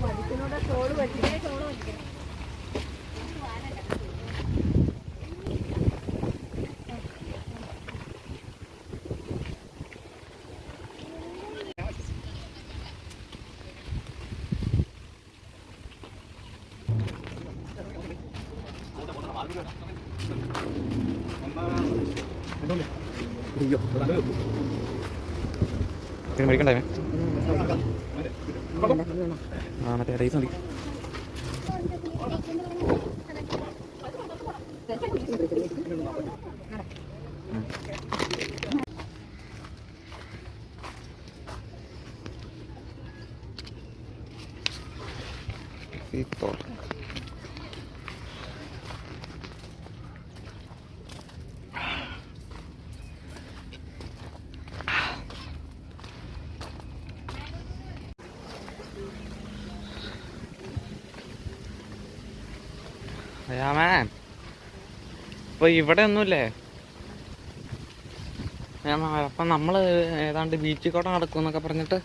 മരിക്കുന്നോടെ ചോറ് വെച്ചിട്ടേ ചോറ് വെക്കണം അയ്യോ പിന്നെ മേടിക്കണ്ടേ ആ മറ്റേ റൈസ് മതി. ഇപ്പോൾ രാമൻ ഇപ്പൊ ഇവിടെ ഒന്നുമില്ലേ? അപ്പൊ നമ്മൾ ഏതാണ്ട് ബീച്ചിൽ കൂടെ നടക്കും എന്നൊക്കെ പറഞ്ഞിട്ട്?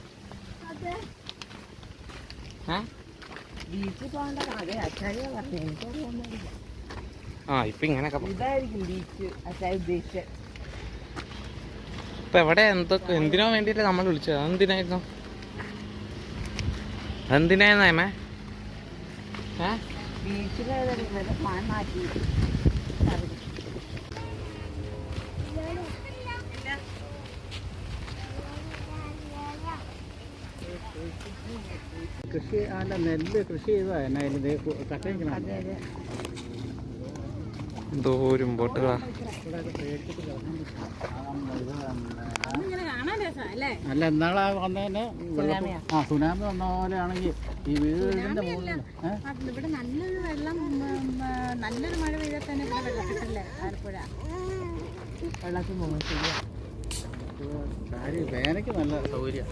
ആ ഇപ്പൊ ഇങ്ങനെയൊക്കെ ഇപ്പൊ എവിടെ? എന്തൊക്കെ എന്തിനോ വേണ്ടിട്ട് നമ്മൾ വിളിച്ചത്. അതെന്തിനായിരുന്നു? ഏമേ ഏ ബീച്ചിലെ മാൻ മാറ്റി കൃഷി അല്ല നെല്ല് കൃഷി ചെയ്തതാ എന്നാ ഇത് കട്ടയിക്കണം അതെ കാണാൻ അല്ല എന്നാളാ വന്നതിന് ആ സുനാമി വന്ന പോലെയാണെങ്കിൽ ഈ വീടിന്റെ മുകളിൽ ഇവിടെ നല്ലൊരു വെള്ളം നല്ലൊരു മഴ പെയ്താൽ തന്നെ ഇവിടെ വെള്ളക്കെട്ടല്ലേ ആലപ്പുഴ? വെള്ളത്തിൽ വേനയ്ക്ക് നല്ല സൗകര്യം.